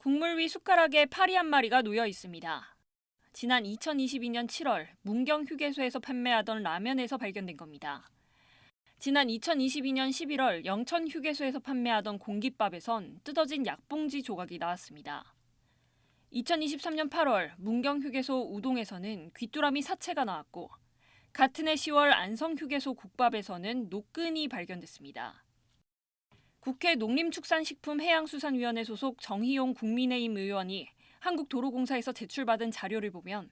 국물 위 숟가락에 파리 한 마리가 놓여 있습니다. 지난 2022년 7월 문경 휴게소에서 판매하던 라면에서 발견된 겁니다. 지난 2022년 11월 영천 휴게소에서 판매하던 공깃밥에선 뜯어진 약봉지 조각이 나왔습니다. 2023년 8월 문경 휴게소 우동에서는 귀뚜라미 사체가 나왔고 같은 해 10월 안성 휴게소 국밥에서는 노끈이 발견됐습니다. 국회 농림축산식품해양수산위원회 소속 정희용 국민의힘 의원이 한국도로공사에서 제출받은 자료를 보면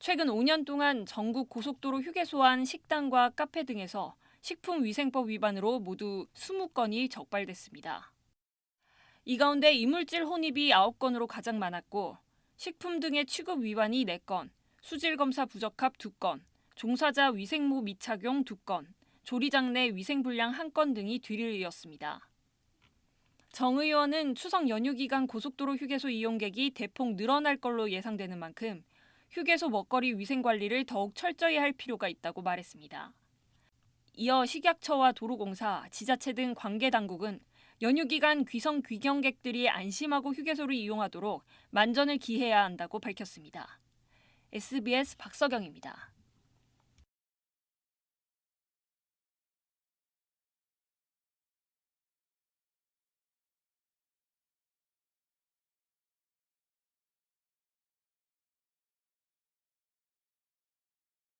최근 5년 동안 전국 고속도로 휴게소 안 식당과 카페 등에서 식품위생법 위반으로 모두 20건이 적발됐습니다. 이 가운데 이물질 혼입이 9건으로 가장 많았고 식품 등의 취급 위반이 4건, 수질 검사 부적합 2건, 종사자 위생모 미착용 2건, 조리장 내 위생불량 1건 등이 뒤를 이었습니다. 정 의원은 추석 연휴 기간 고속도로 휴게소 이용객이 대폭 늘어날 걸로 예상되는 만큼 휴게소 먹거리 위생 관리를 더욱 철저히 할 필요가 있다고 말했습니다. 이어 식약처와 도로공사, 지자체 등 관계 당국은 연휴 기간 귀성 귀경객들이 안심하고 휴게소를 이용하도록 만전을 기해야 한다고 밝혔습니다. SBS 박서경입니다.